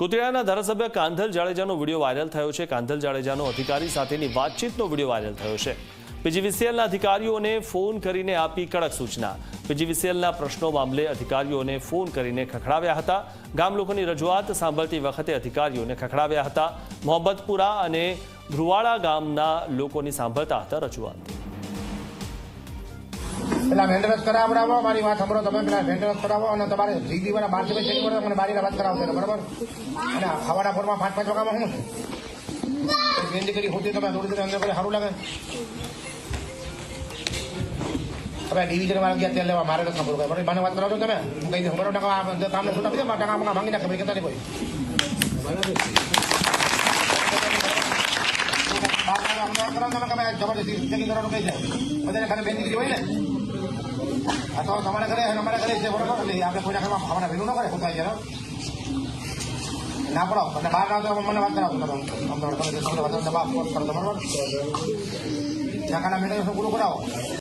કુતિયાના ધારાસભ્ય Kandhal જાડેજાનો video viral થયો છે. કાંધલ જાડેજાનો અધિકારી સાથેની વાતચીતનો વીડિયો વાયરલ થયો છે. પીજીવીસીએલના અધિકારીઓને ફોન કરીને આપી કડક સૂચના. પીજીવીસીએલના પ્રશ્નો મામલે અધિકારીઓને ફોન કરીને ખખડાવ્યા હતા. ગામ લોકોની રજૂઆત સાંભળતી વખતે અધિકારીઓને ખખડાવ્યા હતા. મોહબ્બતપુરા અને ધ્રુવાડા ગામના લોકોની સાંભળતા હતા રજૂઆત. પેલા મેન્ટેનન્સ કરાવડાવો મારી વાત સાંભળો તમે પેલા મેન્ટેનન્સ કરાવો અને તમારે જીબી વાળા બાર તમે ચેક કરો મને બારી વાત કરાવશે બરાબર? અને હવાના ફોરમાં પાંચ પાંચ વાગ્યામાં શું છે બેન્ડી કરી હોતી તમે દોડી દેર અંદર સારું લાગે તમે ડિવિઝન વાળા ગયા તેલ લેવા, મારે નથી ખબર બરાબર મને વાત કરાવજો તમે. હું કહી દઉં, બરાબર? ટકા કામને છૂટા પડી ટકા માંગી નાખે, ભાઈ કહેતા નહીં કોઈ જબરદસ્તી કરવાનું કહી છે બધાને ખાલી બેન હોય ને? આ તો તમારા ઘરે અમારા ઘરે છે, બરોબર? એટલે આપણે કોઈના ઘરમાં ખાવાના ભેગું ન કરે પોતા છે ના પડો અને બહાર ના તો મને વાત કરાવો તમે. અમદાવાદ તમે તમને વાત દબાવ કરો બરોબર? નાકાના મેળવે પૂરું કરાવો?